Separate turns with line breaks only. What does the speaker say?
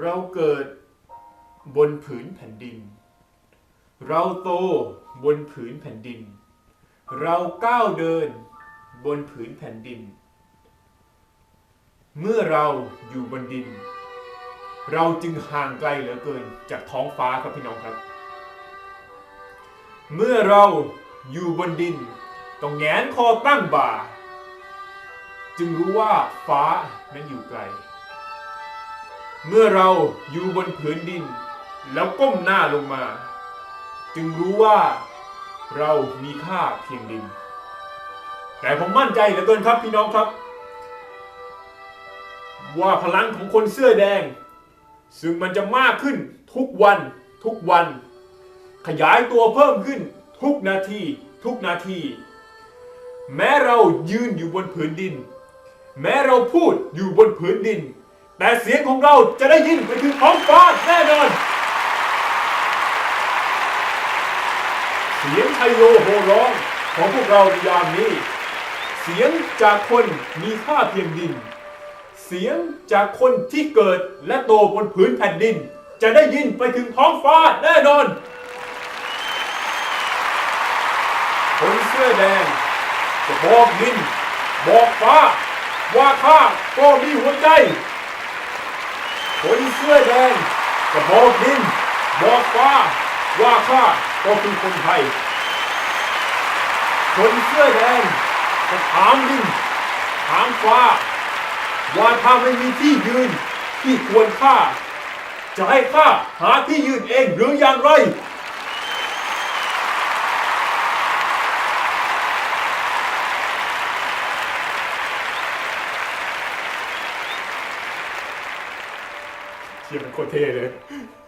เราเกิดบนผืนแผ่นดิน เราโตบนผืนแผ่นดิน เราก้าวเดินบนผืนแผ่นดิน เมื่อเราอยู่บนดิน เราจึงห่างไกลเหลือเกินจากท้องฟ้าครับพี่น้องครับ เมื่อเราอยู่บนดินต้องแงนคอตั้งบ่า จึงรู้ว่าฟ้านั้นอยู่ไกล เมื่อเราอยู่บนผืนดิน แล้วก้มหน้าลงมา จึงรู้ว่าเรามีค่าเพียงดิน แต่ผมมั่นใจเหลือเกินครับพี่น้องครับ ว่าพลังของคนเสื้อแดง ซึ่งมันจะมากขึ้นทุกวันทุกวัน ขยายตัวเพิ่มขึ้นทุกนาทีทุกนาที แม้เรายืนอยู่บนผืนดิน แม้เราพูดอยู่บนผืนดิน แต่เสียงของเราจะได้ยินไปถึงท้องฟ้าแน่นอน เสียงชัยโยโหร้องของพวกเราในยามนี้ เสียงจากคนมีค่าเพียงดิน เสียงจากคนที่เกิดและโตบนผืนแผ่นดิน จะได้ยินไปถึงท้องฟ้าแน่นอน คนเสื้อแดงจะบอกดิน บอกฟ้า ว่าข้าก็มีหัวใจ คนเสื้อแดงจะบอกดิน บอกฟ้าว่าข้าก็คือคนไทย คนเสื้อแดงจะถามดินถามฟ้า ว่าถ้าไม่มีที่ยืนที่ควรข้าจะให้ข้าหาที่ยืนเองหรืออย่างไร เชียร์มั